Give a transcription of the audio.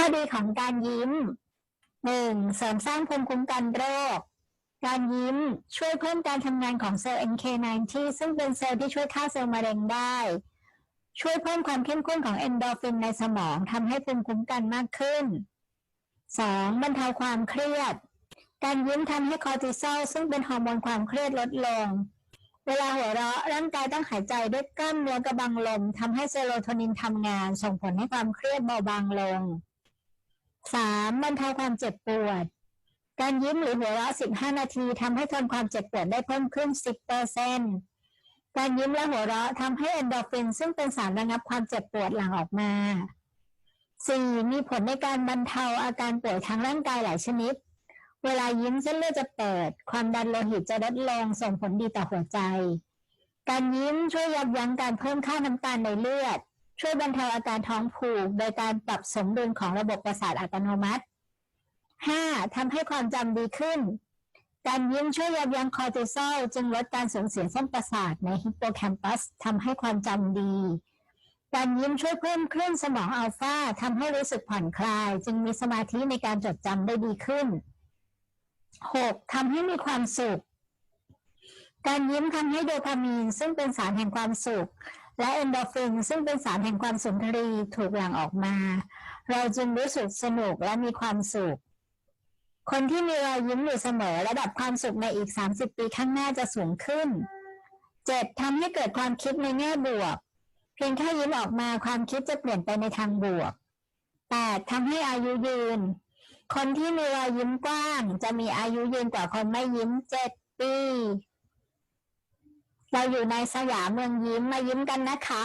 ข้อดีของการยิ้ม 1. เสริมสร้างภูมิคุ้มกันโรค การยิ้มช่วยเพิ่มการทำงานของเซลล์ NK90 ซึ่งเป็นเซลล์ที่ช่วยฆ่าเซลล์มะเร็งได้ ช่วยเพิ่มความเข้มข้นของเอนโดฟินในสมองทำให้ภูมิคุ้มกันมากขึ้น 2. บรรเทาความเครียด การยิ้มทำให้คอร์ติซอลซึ่งเป็นฮอร์โมนความเครียดลดลง เวลาหัวเราะร่างกายต้องหายใจด้วยกล้ามเนื้อกระบังลมทำให้เซโรโทนินทำงาน ส่งผลให้ความเครียดเบาบางลง 3. บรรเทาความเจ็บปวด การยิ้มหรือหัวเราะ15นาทีทำให้ทนความเจ็บปวดได้เพิ่มขึ้น10%การยิ้มและหัวเราะทำให้เอนโดรฟิน ซึ่งเป็นสารระงับความเจ็บปวดหลั่งออกมา 4. มีผลในการบรรเทาอาการป่วยทางร่างกายหลายชนิด เวลายิ้มเส้นเลือดจะเปิด ความดันโลหิตจะลดลงส่งผลดีต่อหัวใจ การยิ้มช่วยยับยั้งการเพิ่มค่าน้ำตาลในเลือด ช่วยบรรเทาอาการท้องผูก โดยการปรับสมดุลของระบบประสาทอัตโนมัติ 5. ทำให้ความจำดีขึ้น การยิ้มช่วยยับยั้งคอร์ติซอลจึงลดการสูญเสียเส้นประสาทในฮิปโปแคมปัสทำให้ความจำดี การยิ้มช่วยเพิ่มคลื่นสมองอัลฟาทำให้รู้สึกผ่อนคลาย จึงมีสมาธิในการจดจำได้ดีขึ้น 6. ทำให้มีความสุข การยิ้มทำให้โดพามีนซึ่งเป็นสารแห่งความสุข และเอนโดฟินซึ่งเป็นสารแห่งความสุนทรีย์ถูกหลั่งออกมา เราจึงรู้สึกสนุกและมีความสุข คนที่มีรอยยิ้มอยู่เสมอระดับความสุขในอีก 30 ปีข้างหน้าจะสูงขึ้น 7. ทำให้เกิดความคิดในแง่บวก เพียงแค่ยิ้มออกมาความคิดจะเปลี่ยนไปในทางบวก 8. ทำให้อายุยืน คนที่มีรอยยิ้มกว้าง จะมีอายุยืนกว่าคนไม่ยิ้ม 7 ปี เราอยู่ในสยามเมืองยิ้มมายิ้มกันนะคะ